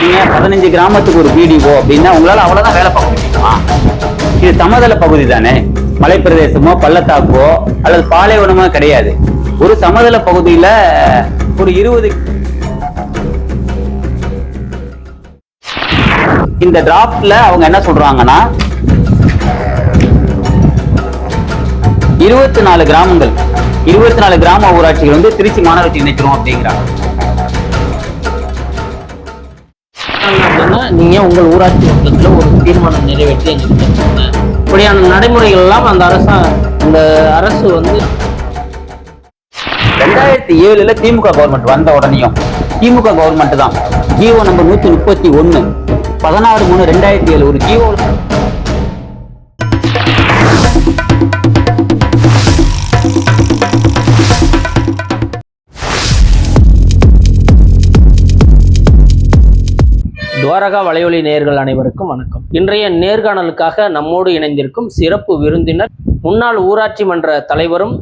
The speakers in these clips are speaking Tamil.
நீங்க பதினஞ்சு கிராமத்துக்கு ஒரு பிடிஓ அப்படின்னா உங்களால் அவ்வளோதான் வேலை பார்க்க முடியுமா? இது சமதள பகுதி தானே. மலைப்பிரதேசமோ பள்ளத்தாக்கோ அல்லது பாலைவனமோ கிடையாது. ஒரு சமதள பகுதியில் ஒரு இருபது இந்த டிராப்ட்ல அவங்க என்ன சொல்றாங்கன்னா இருபத்தி நாலு கிராமங்கள் இருபத்தி நாலு கிராம ஊராட்சிகள் வந்து திருச்சி மாநகராட்சி இணைக்கிறோம் அப்படிங்கிறாங்க. அப்படின்னா நீங்கள் உங்கள் ஊராட்சி மன்றத்தில் ஒரு தீர்மானம் நிறைவேற்றி எங்களுக்கு தெரிஞ்சுக்கோங்க இப்படியான நடைமுறைகள் எல்லாம் அந்த அரசா அந்த அரசு வந்து ரெண்டாயிரத்தி ஏழுல திமுக கவர்மெண்ட் வந்த உடனேயும் திமுக கவர்மெண்ட் தான். ஜியோ நம்பர் நூத்தி முப்பத்தி ஒண்ணு. பதினாறு மூணு ரெண்டாயிரத்தி ஏழு ஒரு ஜியோ துவாரகா வலையொலி நேயர்கள் அனைவருக்கும் வணக்கம். இன்றைய நேர்காணலுக்காக நம்மோடு இணைந்திருக்கும் சிறப்பு விருந்தினர் முன்னாள் ஊராட்சி மன்ற தலைவரும்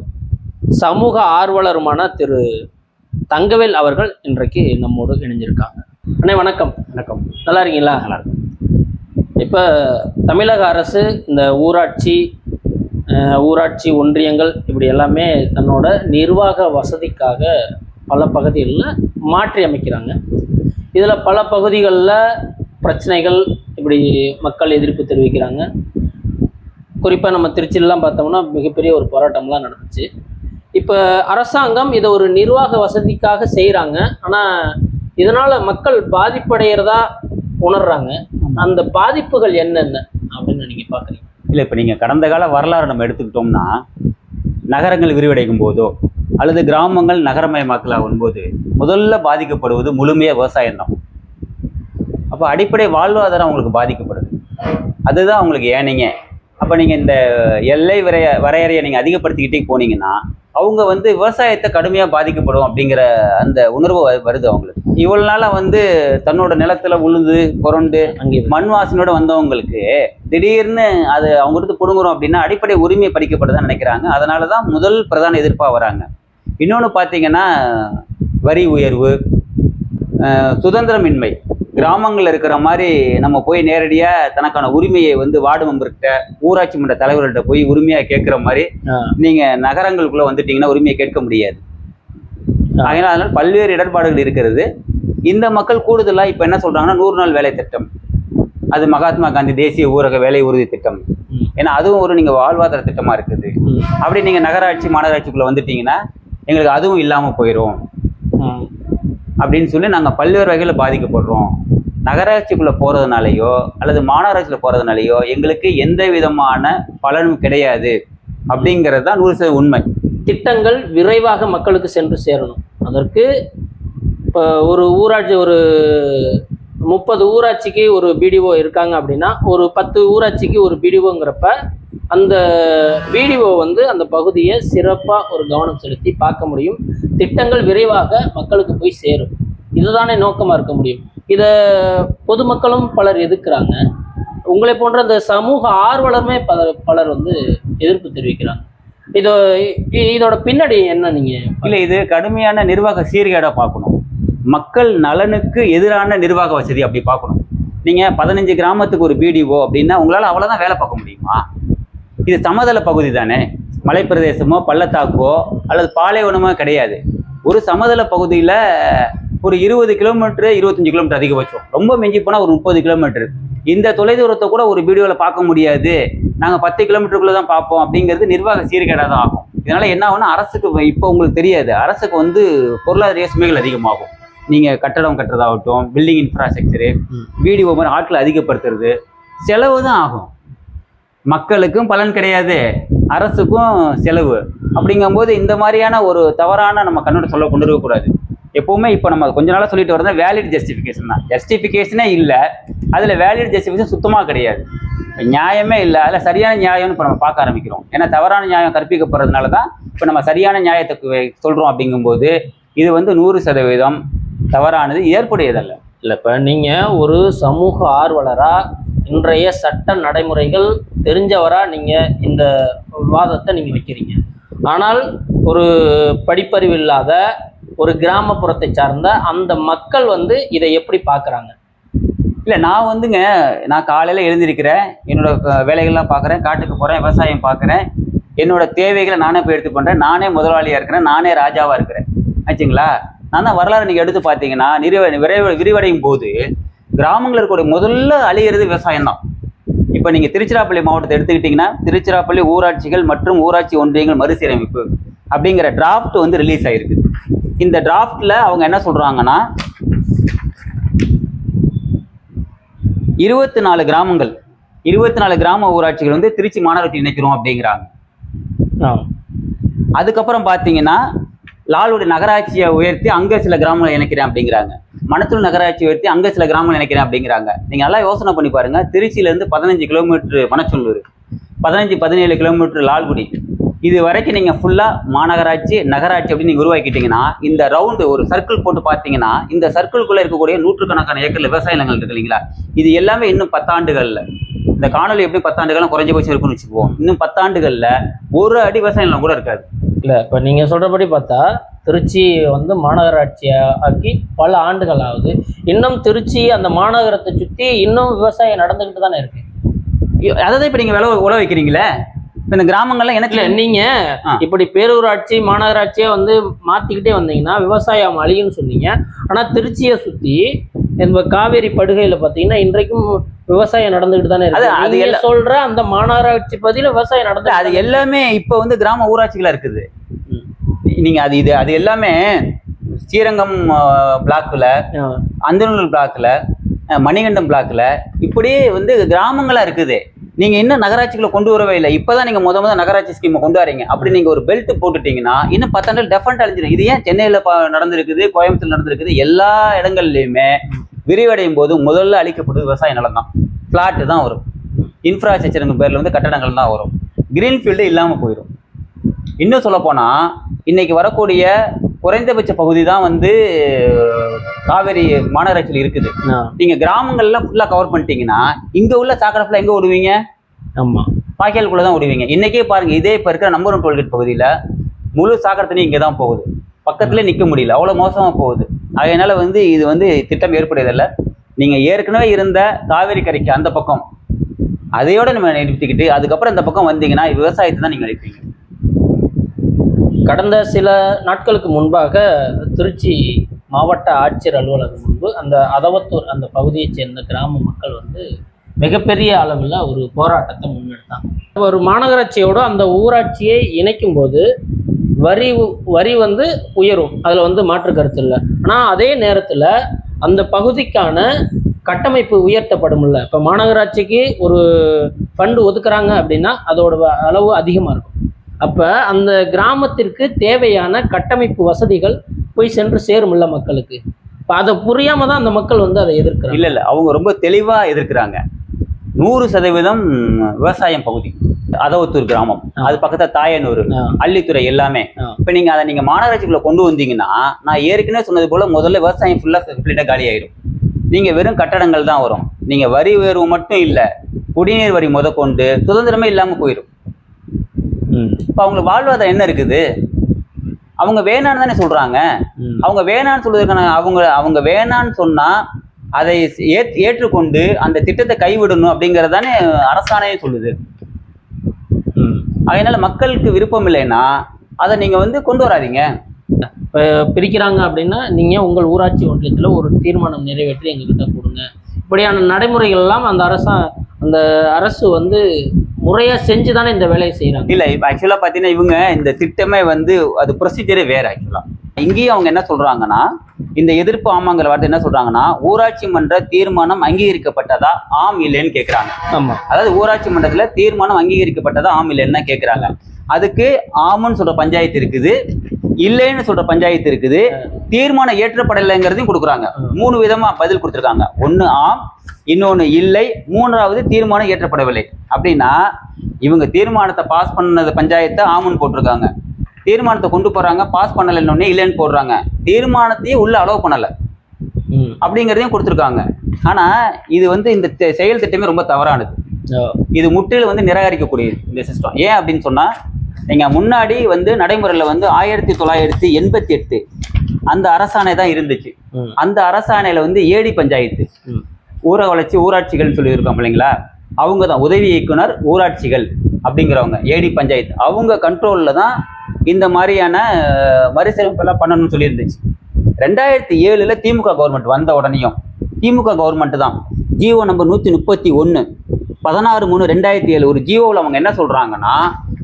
சமூக ஆர்வலருமான திரு தங்கவேல் அவர்கள் இன்றைக்கு நம்மோடு இணைஞ்சிருக்காங்க. அண்ணே வணக்கம். வணக்கம். நல்லா இருக்கீங்களா? நல்லா இருக்கும். இப்போ தமிழக அரசு இந்த ஊராட்சி ஊராட்சி ஒன்றியங்கள் இப்படி எல்லாமே தன்னோட நிர்வாக வசதிக்காக பல பகுதிகளில் மாற்றி அமைக்கிறாங்க. இதில் பல பகுதிகளில் பிரச்சனைகள் இப்படி மக்கள் எதிர்ப்பு தெரிவிக்கிறாங்க. குறிப்பாக நம்ம திருச்சியிலலாம் பார்த்தோம்னா மிகப்பெரிய ஒரு போராட்டம்லாம் நடந்துச்சு. இப்போ அரசாங்கம் இதை ஒரு நிர்வாக வசதிக்காக செய்கிறாங்க ஆனால் இதனால் மக்கள் பாதிப்படைகிறதா உணர்றாங்க. அந்த பாதிப்புகள் என்னென்ன அப்படின்னு நீங்கள் பார்க்குறீங்க இல்லை இப்போ நீங்கள் கடந்த கால வரலாறு நம்ம எடுத்துக்கிட்டோம்னா நகரங்கள் விரிவடைக்கும் போதோ அல்லது கிராமங்கள் நகரமயமாக்கல் ஆகும்போது முதல்ல பாதிக்கப்படுவது முழுமையா விவசாயம் தான். அப்போ அடிப்படை வாழ்வாதாரம் அவங்களுக்கு பாதிக்கப்படுது. அதுதான் அவங்களுக்கு ஏனிங்க அப்போ நீங்கள் இந்த எல்லை வரைய வரையறையை நீங்கள் அதிகப்படுத்திக்கிட்டே போனீங்கன்னா அவங்க வந்து விவசாயத்தை கடுமையாக பாதிக்கப்படும் அப்படிங்கிற அந்த உணர்வு வருது அவங்களுக்கு. இவ்வளவு நாளாக வந்து தன்னோட நிலத்துல உழுது புரண்டு அங்கே மண் வாசனையோட வந்தவங்களுக்கு திடீர்னு அது அவங்க எடுத்து புடுங்குறோம் அப்படின்னா அடிப்படை உரிமை பறிக்கப்படுதுன்னு நினைக்கிறாங்க. அதனால தான் முதல் பிரதான எதிர்ப்பாக வராங்க. இன்னொன்று பார்த்தீங்கன்னா வரி உயர்வு சுதந்திரமின்மை. கிராமங்கள்ல இருக்கிற மாதிரி நம்ம போய் நேரடியாக தனக்கான உரிமையை வந்து வார்டு மெம்பர்கிட்ட ஊராட்சி மன்ற தலைவர்கள்ட்ட போய் உரிமையாக கேட்குற மாதிரி நீங்கள் நகரங்களுக்குள்ளே வந்துட்டீங்கன்னா உரிமையை கேட்க முடியாது. அதனால் அதனால் பல்வேறு இடர்பாடுகள் இருக்கிறது. இந்த மக்கள் கூடுதலாக இப்போ என்ன சொல்கிறாங்கன்னா நூறு நாள் வேலை திட்டம். அது மகாத்மா காந்தி தேசிய ஊரக வேலை உறுதி திட்டம். ஏன்னா அதுவும் ஒரு நீங்கள் வாழ்வாதார திட்டமாக இருக்குது. அப்படி நீங்கள் நகராட்சி மாநகராட்சிக்குள்ளே வந்துட்டீங்கன்னா எங்களுக்கு அதுவும் இல்லாமல் போயிடும். அப்படின்னு சொல்லி நாங்கள் பல்வேறு வகையில் பாதிக்கப்படுறோம். நகராட்சிக்குள்ளே போகிறதுனாலையோ அல்லது மாநகராட்சியில் போகிறதுனாலையோ எங்களுக்கு எந்த விதமான பலனும் கிடையாது. அப்படிங்கிறது தான் நூறு சதவீத உண்மை. திட்டங்கள் விரைவாக மக்களுக்கு சென்று சேரணும். அதற்கு இப்போ ஒரு ஊராட்சி ஒரு முப்பது ஊராட்சிக்கு ஒரு பிடிஓ இருக்காங்க அப்படின்னா ஒரு பத்து ஊராட்சிக்கு ஒரு பிடிஓங்கிறப்ப அந்த பிடிஓ வந்து அந்த பகுதியை சிறப்பாக ஒரு கவனம் செலுத்தி பார்க்க முடியும். திட்டங்கள் விரைவாக மக்களுக்கு போய் சேரும். இதுதானே நோக்கமாக இருக்க முடியும். இதை பொதுமக்களும் பலர் எதிர்க்கிறாங்க. உங்களை போன்ற இந்த சமூக ஆர்வலருமே பல பலர் வந்து எதிர்ப்பு தெரிவிக்கிறாங்க. இதோ இதோட பின்னாடி என்ன நீங்கள் இல்லை இது கடுமையான நிர்வாக சீர்கேடாக பார்க்கணும். மக்கள் நலனுக்கு எதிரான நிர்வாக வசதி அப்படி பார்க்கணும். நீங்கள் பதினஞ்சு கிராமத்துக்கு ஒரு பிடிஓ அப்படின்னா உங்களால் அவ்வளோதான் வேலை பார்க்க முடியுமா? இது சமதள பகுதி தானே? மலைப்பிரதேசமோ பள்ளத்தாக்கோ அல்லது பாலைவனமோ கிடையாது. ஒரு சமதள பகுதியில் ஒரு இருபது கிலோமீட்டர் இருபத்தஞ்சு கிலோமீட்டர் அதிகபட்சம். ரொம்ப மிஞ்சி போனால் ஒரு முப்பது கிலோமீட்டர். இந்த தொலைதூரத்தை கூட ஒரு வீடியோவில் பார்க்க முடியாது. நாங்கள் பத்து கிலோமீட்டருக்குள்ளே தான் பார்ப்போம் அப்படிங்கிறது நிர்வாக சீர்கேடாக தான் ஆகும். இதனால என்ன ஆகும்னா அரசுக்கு இப்போ உங்களுக்கு தெரியாது. அரசுக்கு வந்து பொருளாதார சுமைகள் அதிகமாகும். நீங்கள் கட்டடம் கட்டுறதாகட்டும் பில்டிங் இன்ஃப்ராஸ்ட்ரக்சரு. வீடியோ மாதிரி ஆட்களை அதிகப்படுத்துறது செலவு தான் ஆகும். மக்களுக்கும் பலன் கிடையாது. அரசுக்கும் செலவு. அப்படிங்கும்போது இந்த மாதிரியான ஒரு தவறான நம்ம கண்ணோட சொல்ல கொண்டு இருக்கக்கூடாது எப்போவுமே இப்போ நம்ம கொஞ்ச நாளாக சொல்லிட்டு வரது வேலிட் ஜஸ்டிஃபிகேஷன் தான். ஜஸ்டிஃபிகேஷனே இல்லை. அதில் வேலிட் ஜஸ்டிஃபிகேஷன் சுத்தமாக கிடையாது. நியாயமே இல்லை. அதில் சரியான நியாயம்னு இப்போ நம்ம பார்க்க ஆரம்பிக்கிறோம். ஏன்னா தவறான நியாயம் கற்பிக்கப்படுறதுனால தான் இப்போ நம்ம சரியான நியாயத்தை சொல்கிறோம் அப்படிங்கும்போது இது வந்து நூறு சதவீதம் தவறானது ஏற்புடையதல்ல. இல்லை இப்போ நீங்கள் ஒரு சமூக ஆர்வலராக இன்றைய சட்ட நடைமுறைகள் தெரிஞ்சவராக நீங்கள் இந்த வாதத்தை நீங்கள் வைக்கிறீங்க. ஆனால் ஒரு படிப்பறிவு இல்லாத ஒரு கிராமப்புறத்தை சார்ந்த அந்த மக்கள் வந்து இதை எப்படி பார்க்குறாங்க இல்லை நான் வந்துங்க நான் காலையில் எழுந்திருக்கிறேன் என்னோட வேலைகள்லாம் பார்க்குறேன் காட்டுக்கு போகிறேன் விவசாயம் பார்க்குறேன் என்னோட தேவைகளை நானே போய் எடுத்து பண்ணுறேன் நானே முதலாளியாக இருக்கிறேன் நானே ராஜாவாக இருக்கிறேன். ஆச்சுங்களா? நான் தான் வரலாறு நீங்கள் எடுத்து பார்த்தீங்கன்னா நிறைவு விரைவு விரிவடையும் போது கிராமங்களில் இருக்கக்கூடிய முதல்ல அழியிறது விவசாயம் தான் இப்போ நீங்க திருச்சிராப்பள்ளி மாவட்டத்தை எடுத்துக்கிட்டீங்கன்னா திருச்சிராப்பள்ளி ஊராட்சிகள் மற்றும் ஊராட்சி ஒன்றியங்கள் மறுசீரமைப்பு அப்படிங்கிற டிராஃப்ட் வந்து ரிலீஸ் ஆயிருக்கு. இந்த டிராஃப்ட்ல அவங்க என்ன சொல்றாங்கன்னா இருபத்தி நாலு கிராமங்கள் இருபத்தி நாலு கிராம ஊராட்சிகள் வந்து திருச்சி மாநகராட்சி இணைக்கிறோம் அப்படிங்கிறாங்க. அதுக்கப்புறம் பார்த்தீங்கன்னா லாலுடைய நகராட்சியை உயர்த்தி அங்கே சில கிராமங்களை இணைக்கிறேன் அப்படிங்கிறாங்க. மணத்தூர் நகராட்சி உயர்த்தி அங்கே சில கிராமங்கள் நினைக்கிறேன் அப்படிங்கிறாங்க. நீங்கள் நல்லா யோசனை பண்ணி பாருங்கள் திருச்சியிலேருந்து பதினஞ்சு கிலோமீட்டர் மணச்சூர் பதினஞ்சு பதினேழு கிலோமீட்டர் லால்குடி. இது வரைக்கும் நீங்கள் ஃபுல்லாக மாநகராட்சி நகராட்சி அப்படின்னு நீங்கள் உருவாக்கிட்டீங்கன்னா இந்த ரவுண்டு ஒரு சர்க்கிள் போட்டு பார்த்தீங்கன்னா இந்த சர்க்கிள்குள்ளே இருக்கக்கூடிய நூற்றுக்கணக்கான ஏக்கர் விவசாய நிலங்கள் இருக்கு இல்லைங்களா? இது எல்லாமே இன்னும் பத்தாண்டுகளில். இந்த காணொலி எப்படி பத்தாண்டுகள்லாம் குறைஞ்சபட்சம் இருக்குன்னு வச்சுக்குவோம். இன்னும் பத்தாண்டுகளில் ஒரு அடி விவசாய நிலம் கூட இருக்காது. இல்லை இப்போ நீங்கள் சொல்கிறபடி பார்த்தா திருச்சி வந்து மாநகராட்சியாக ஆக்கி பல ஆண்டுகள் ஆகுது. இன்னும் திருச்சி அந்த மாநகரத்தை சுற்றி இன்னும் விவசாயம் நடந்துக்கிட்டு தானே இருக்கு. அதாவது இப்போ நீங்கள் விளை உழ வைக்கிறீங்களே? இப்ப இந்த கிராமங்கள்லாம் எனக்கு நீங்க. இப்படி பேரூராட்சி மாநகராட்சியை வந்து மாத்திக்கிட்டே வந்தீங்கன்னா விவசாயம் அழியும்னு சொன்னீங்க. ஆனா திருச்சியை சுத்தி இந்த காவேரி படுகையில பாத்தீங்கன்னா இன்றைக்கும் விவசாயம் நடந்துகிட்டு தானே இருக்கு. அது நீங்க எல்லா- சொல்ற அந்த மாநகராட்சி பகுதியில விவசாயம் நடந்து அது எல்லாமே இப்ப வந்து கிராம ஊராட்சிகளா இருக்குது. நீங்க அது இது அது எல்லாமே ஸ்ரீரங்கம் பிளாக்ல அந்தநூல் பிளாக்ல மணிகண்டம் பிளாக்ல இப்படியே வந்து கிராமங்களா இருக்குது. நீங்க இன்னும் நகராட்சிகளை கொண்டு வரவே இல்லை. இப்பதான் நீங்க முத முத நகராட்சி ஸ்கீமை கொண்டு வரீங்க அப்படி நீங்க ஒரு பெல்ட் போட்டுட்டீங்கன்னா இன்னும் பத்தாண்டு டெஃபரெண்ட் அழிஞ்சிடும் இது ஏன் சென்னையில நடந்திருக்குது கோயம்புத்தூர் நடந்திருக்குது? எல்லா இடங்கள்லயுமே விரிவடையும் போது முதல்ல அழிக்கப்படுது விவசாய நிலம் தான். பிளாட்டு தான் வரும். இன்ஃப்ராஸ்ட்ரக்சருங்க பேர்ல வந்து கட்டடங்கள் தான் வரும். கிரீன்ஃபீல்டு இல்லாம போயிடும் இன்னும் சொல்ல போனா இன்னைக்கு வரக்கூடிய குறைந்தபட்ச பகுதி தான் வந்து காவேரி மாநகராட்சியில் இருக்குது. நீங்க கிராமங்கள்ல ஃபுல்லா கவர் பண்ணிட்டீங்கன்னா இங்க உள்ள சாக்கடை ஃபுல்லா எங்க விடுவீங்க ஆமா. பாக்கியாலுக்குள்ள தான் விடுவீங்க இன்னைக்கே பாருங்க இதே இப்ப இருக்கிற நம்பர் ஒன் டோல்கேட் பகுதியில முழு சாக்கடை தண்ணி இங்கே தான் போகுது. பக்கத்துல நிக்க முடியல அவ்வளவு மோசமா போகுது. அதனால வந்து இது வந்து திட்டம் ஏற்படுறதில்ல நீங்க ஏற்கனவே இருந்த காவேரி கரைக்கு அந்த பக்கம் அதையோட நம்ம நிறுத்திக்கிட்டு அதுக்கப்புறம் இந்த பக்கம் வந்தீங்கன்னா விவசாயத்தை தான் நீங்க அழிப்பீங்க. கடந்த சில நாட்களுக்கு முன்பாக திருச்சி மாவட்ட ஆட்சியர் அலுவலகம் முன்பு அந்த அதவத்தூர் அந்த பகுதியைச் சேர்ந்த கிராம மக்கள் வந்து மிகப்பெரிய அளவில் ஒரு போராட்டத்தை முன்னெடுத்தாங்க. ஒரு மாநகராட்சியோட அந்த ஊராட்சியை இணைக்கும் போது வரி வரி வந்து உயரும். அதில் வந்து மாற்று கருத்து இல்லை. ஆனால் அதே நேரத்தில் அந்த பகுதிக்கான கட்டமைப்பு உயர்த்தப்படும்ல இப்போ மாநகராட்சிக்கு ஒரு ஃபண்டு ஒதுக்குறாங்க அப்படின்னா அதோட அளவு அதிகமாக இருக்கும். அப்போ அந்த கிராமத்திற்கு தேவையான கட்டமைப்பு வசதிகள் போய் சென்று சேரும்ல மக்களுக்கு. இப்போ அதை புரியாம தான் அந்த மக்கள் வந்து அதை எதிர்க்கிறாங்க. இல்ல இல்ல. அவங்க ரொம்ப தெளிவா எதிர்க்கிறாங்க. நூறு சதவீதம் விவசாயம் பகுதி. அதவத்தூர் கிராமம். அது பக்கத்துல தாயனூர். அள்ளித்துறை எல்லாமே. இப்ப நீங்க அதை நீங்க மாநகராட்சிக்குள்ள கொண்டு வந்தீங்கன்னா நான் ஏற்கனவே சொன்னது போல முதல்ல விவசாயம் ஃபுல்லா கம்ப்ளீட்டா காலி ஆயிடும். நீங்க வெறும் கட்டடங்கள் தான் வரும். நீங்க வரி உயர்வு மட்டும் இல்ல குடிநீர் வரி முதற்கொண்டு சுதந்திரமே இல்லாம போயிடும். இப்ப அவங்களுக்கு வாழ்வாதாரம் என்ன இருக்குது? அவங்க வேணான்னு தானே சொல்றாங்க. அவங்க வேணான்னு சொல்றதுக்கான அவங்க அவங்க வேணான்னு சொன்னா அதை ஏற்றுக்கொண்டு அந்த திட்டத்தை கைவிடணும் அப்படிங்கறது தானே அரசாணையே சொல்லுது. அதனால மக்களுக்கு விருப்பம் இல்லைன்னா அதை நீங்க வந்து கொண்டு வராதீங்க பிரிக்கிறாங்க அப்படின்னா நீங்க உங்கள் ஊராட்சி ஒன்றியத்துல ஒரு தீர்மானம் நிறைவேற்றி எங்ககிட்ட கொடுங்க இப்படியான நடைமுறைகள் எல்லாம் அந்த அரசா அந்த அரசு வந்து முறையா செஞ்சு தானே இந்த வேலையை செய்றாங்க. இல்ல இப்ப ஆக்சுவலா பாத்தீங்கன்னா இவங்க இந்த திட்டமே வந்து அது ப்ரொசீஜரே வேற ஆக்சுவலா இங்கேயும் அவங்க என்ன சொல்றாங்கன்னா இந்த எதிர்ப்பு ஆமாங்கிற வார்த்தை என்ன சொல்றாங்கன்னா ஊராட்சி மன்ற தீர்மானம் அங்கீகரிக்கப்பட்டதா ஆம் இல்லைன்னு கேக்குறாங்க. ஆமா. அதாவது ஊராட்சி மன்றத்துல தீர்மானம் அங்கீகரிக்கப்பட்டதா ஆம் இல்லைன்னு கேக்குறாங்க. அதுக்கு ஆம்னு சொல்ற பஞ்சாயத்து இருக்குது இல்லைன்னு சொல்ற பஞ்சாயத்து இருக்குது தீர்மானம் ஏற்றப்படலைங்கிறதையும் கொடுக்குறாங்க. மூணு விதமா பதில் கொடுத்துருக்காங்க. ஒண்ணு ஆம் இன்னொன்னு இல்லை மூன்றாவது தீர்மானம் ஏற்றப்படவில்லை அப்படின்னா இவங்க தீர்மானத்தை பாஸ் பண்ணது பஞ்சாயத்தை ஆமுன்னு போட்டிருக்காங்க. தீர்மானத்தை கொண்டு போறாங்க பாஸ் பண்ணலைன்னு இல்லைன்னு போடுறாங்க. தீர்மானத்தையே உள்ள அலோவ் பண்ணல. அப்படிங்கிறதையும் கொடுத்துருக்காங்க. ஆனா இது வந்து இந்த செயல் திட்டமே ரொம்ப தவறானது. இது முற்றிலும் வந்து நிராகரிக்கக்கூடியது இந்த சிஸ்டம் ஏன் அப்படின்னு சொன்னா நீங்க முன்னாடி வந்து நடைமுறையில வந்து ஆயிரத்தி தொள்ளாயிரத்தி எண்பத்தி எட்டு அந்த அரசாணை தான் இருந்துச்சு. அந்த அரசாணையில வந்து ஏடி பஞ்சாயத்து. ஊர வளர்ச்சி ஊராட்சிகள்னு சொல்லியிருக்கோம் இல்லைங்களா? அவங்க தான் உதவி இயக்குனர் ஊராட்சிகள் அப்படிங்கிறவங்க ஏடி பஞ்சாயத்து. அவங்க கண்ட்ரோலில் தான் இந்த மாதிரியான மறுசீரமைப்பெல்லாம் பண்ணணும்னு சொல்லியிருந்துச்சு. ரெண்டாயிரத்தி ஏழில் திமுக கவர்மெண்ட் வந்த உடனேயும் திமுக கவர்மெண்ட் தான் ஜியோ நம்பர் நூற்றி முப்பத்தி ஒன்று பதினாறு மூணு ரெண்டாயிரத்தி ஏழு ஒரு ஜியோவில் அவங்க என்ன சொல்கிறாங்கன்னா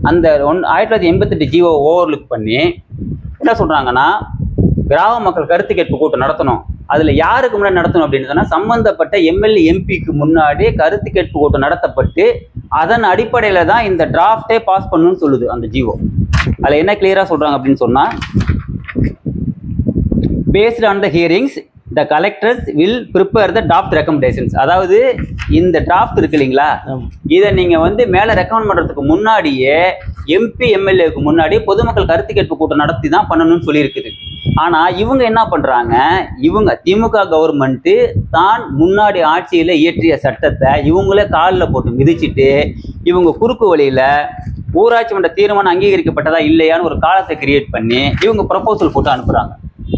அந்த ஒன் ஆயிரத்தி தொள்ளாயிரத்தி எண்பத்தெட்டு ஜியோ ஓவர்லுக் பண்ணி என்ன சொல்கிறாங்கன்னா கிராம மக்கள் கருத்து கேட்பு கூட்டம் நடத்தணும். அதில் யாருக்கு முன்னாடி நடத்தணும் அப்படின்னு சொன்னால் சம்பந்தப்பட்ட எம்எல்ஏ எம்பிக்கு முன்னாடி கருத்து கேட்பு கூட்டம் நடத்தப்பட்டு அதன் அடிப்படையில் தான் இந்த டிராஃப்டே பாஸ் பண்ணணும்னு சொல்லுது அந்த ஜியோ அதில் என்ன கிளியராக சொல்கிறாங்க அப்படின்னு சொன்னால் based on the hearings the collectors will prepare the draft recommendations அதாவது இந்த டிராஃப்ட் இருக்கு இல்லைங்களா. இதை நீங்கள் வந்து மேலே ரெக்கமெண்ட் பண்ணுறதுக்கு முன்னாடியே எம்பி எம்எல்ஏக்கு முன்னாடி பொதுமக்கள் கருத்து கேட்பு கூட்டம் நடத்தி தான் பண்ணணும்னு சொல்லியிருக்குது. ஆனால் இவங்க என்ன பண்ணுறாங்க இவங்க திமுக கவர்மெண்ட்டு தான் முன்னாடி ஆட்சியில் இயற்றிய சட்டத்தை இவங்களே காலில் போட்டு மிதிச்சிட்டு இவங்க குறுக்கு வழியில் ஊராட்சி மன்ற தீர்மானம் அங்கீகரிக்கப்பட்டதா இல்லையான்னு ஒரு காலத்தை கிரியேட் பண்ணி இவங்க ப்ரப்போசல் போட்டு அனுப்புகிறாங்க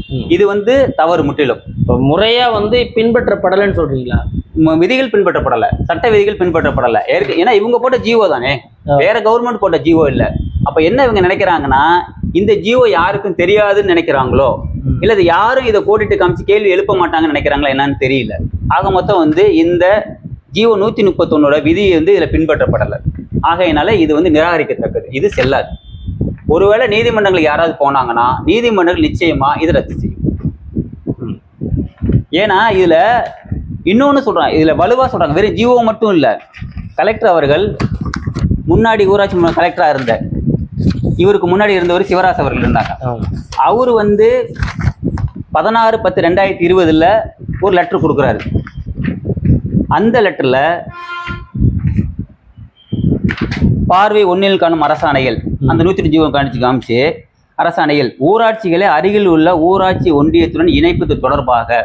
ம். இது வந்து தவறு முற்றிலும். இப்போ முறையா வந்து பின்பற்றப்படலைன்னு சொல்றீங்களா? விதிகள் பின்பற்றப்படலை. சட்ட விதிகள் பின்பற்றப்படலை. ஏன்னா இவங்க போட்ட ஜீவோ தானே. வேற கவர்மெண்ட் போட்ட ஜீவோ இல்ல. அப்ப என்ன இவங்க நினைக்கிறாங்கன்னா இந்த ஜீவோ யாருக்கும் தெரியாதுன்னு நினைக்கிறாங்களோ. இல்ல இது யாரும் இதை போட்டுட்டு காமிச்சு கேள்வி எழுப்ப மாட்டாங்கன்னு நினைக்கிறாங்களா என்னன்னு தெரியல. ஆக மொத்தம் வந்து இந்த ஜீவோ நூத்தி முப்பத்தொன்னோட விதி வந்து இதுல பின்பற்றப்படலை. ஆகையினால இது வந்து நிராகரிக்கத்தக்கது. இது செல்லாது. ஒருவேளை நீதிமன்றங்களுக்கு யாராவது போனாங்கன்னா நீதிமன்றங்கள் நிச்சயமா இதை ரத்து செய்யும். ம். ஏன்னா இதுல இன்னொன்னு சொல்றாங்க. இதுல வலுவா சொல்றாங்க. வெறும் ஜிஓ மட்டும் இல்ல. கலெக்டர் அவர்கள் முன்னாடி ஊராட்சி மன்ற கலெக்டரா இருந்த இவருக்கு முன்னாடி இருந்தவர் சிவராஜ் அவர்கள் இருந்தாங்க. அவர் வந்து பதினாறு பத்து ரெண்டாயிரத்தி இருபதுல ஒரு லெட்டர் கொடுக்குறாரு. அந்த லெட்டர்ல பார்வை ஒன்னில் காணும் அரசாணைகள் அந்த நூற்றி ஜீவம் காணிச்சு காமிச்சு அரசாணைகள் ஊராட்சிகளை அருகில் உள்ள ஊராட்சி ஒன்றியத்துடன் இணைப்பது தொடர்பாக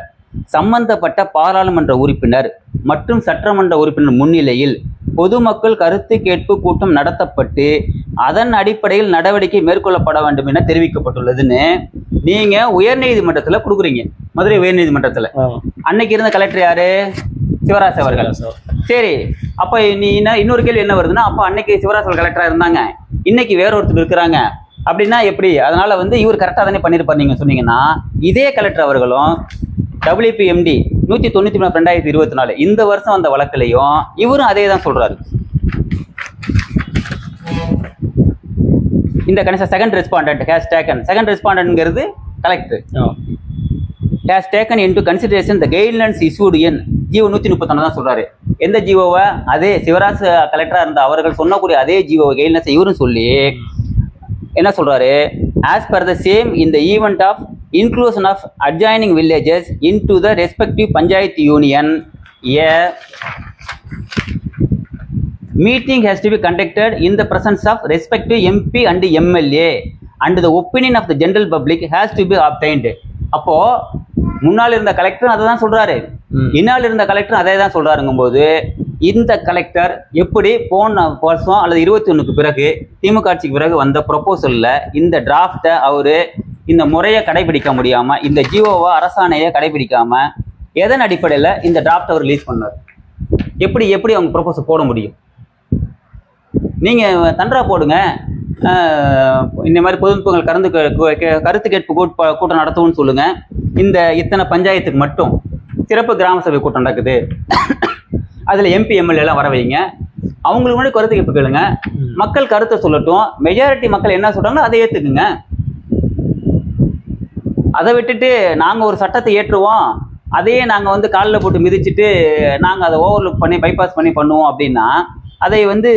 சம்பந்தப்பட்ட பாராளுமன்ற உறுப்பினர் மற்றும் சட்டமன்ற உறுப்பினர் முன்னிலையில் பொதுமக்கள் கருத்து கேட்பு கூட்டம் நடத்தப்பட்டு அதன் அடிப்படையில் நடவடிக்கை மேற்கொள்ளப்பட வேண்டும் என தெரிவிக்கப்பட்டுள்ளதுன்னு நீங்க உயர்நீதிமன்றத்துல கொடுக்குறீங்க. மதுரை உயர்நீதிமன்றத்துல. அன்னைக்கு இருந்த கலெக்டர் யாரு? சிவராஜ் அவர்கள். சரி. அப்ப நீ என்ன இன்னொரு கேள்வி என்ன வருதுன்னா அப்ப அன்னைக்கு சிவராசல் கலெக்டரா இருந்தாங்க. இன்னைக்கு வேற ஒருத்தர் இருக்கிறாங்க. அப்படின்னா எப்படி? அதனால வந்து இவர் கரெக்டாக தானே பண்ணியிருப்பார் நீங்க சொன்னீங்கன்னா இதே கலெக்டர் அவர்களும் டபிள்யூபிஎம்டி நூத்தி தொண்ணூத்தி மூணு ரெண்டாயிரத்தி இருபத்தி நாலு. இந்த வருஷம் வந்த வழக்குலையும் இவரும் அதே தான் சொல்றாரு. இந்த கணிச second respondent has taken second ரெஸ்பாண்டன்ட்ங்கிறது collector. Has taken into consideration the guidelines issued in G O நூற்றி முப்பத்தொன்னு தான் சொல்றாரு. எந்த ஜியோவை அதே சிவராஜ் கலெக்டரா இருந்த அவர்கள் சொன்னக்கூடிய அதே ஜியோ கைட்லைன்ஸ் இவரும் சொல்லி என்ன சொல்றாரு? ஆஸ் பர் த சேம் இந்த event of inclusion of adjoining villages into the respective panchayat union a meeting has to be conducted in the presence of respective MP and MLA and the opinion of the general public has to be obtained. அப்போ முன்னால் இருந்த கலெக்டர் அதை தான் சொல்றாரு. ம். இன்னால் இருந்த கலெக்டர் அதே தான் சொல்றாருங்கும் போது இந்த கலெக்டர் எப்படி போன வருஷம் அல்லது இருபத்தி ஒண்ணுக்கு பிறகு திமுக ஆட்சிக்கு பிறகு வந்த ப்ரொபோசல்ல இந்த டிராஃப்டை அவரு இந்த முறையை கடைபிடிக்க முடியாம இந்த ஜியோவை அரசாணையை கடைபிடிக்காம எதன் அடிப்படையில் இந்த டிராஃப்ட் அவர் ரிலீஸ் பண்ணார்? எப்படி எப்படி அவங்க ப்ரொபோசல் போட முடியும்? நீங்க தண்டரா போடுங்க. இந்த மாதிரி பொதுமக்கள் கருந்து கருத்து கேட்பு கூட்ட- கூட்டம் நடத்துவோம்னு சொல்லுங்க. இந்த இத்தனை பஞ்சாயத்துக்கு மட்டும் சிறப்பு கிராம சபை கூட்டம் நடக்குது. அதுல எம்பி எம்எல்ஏ எல்லாம் வர வைங்க. அவங்களுக்கு முன்னாடி கருத்து கேட்பு கேளுங்க. மக்கள் கருத்தை சொல்லட்டும். மெஜாரிட்டி மக்கள் என்ன சொல்றாங்களோ அதை ஏத்துக்குங்க. அதை விட்டுட்டு நாங்கள் ஒரு சட்டத்தை ஏற்றுவோம். அதையே நாங்கள் வந்து காலில் போட்டு மிதிச்சிட்டு நாங்கள் அதை ஓவர்லுக் பண்ணி பைபாஸ் பண்ணி பண்ணுவோம் அப்படின்னா அதை வந்து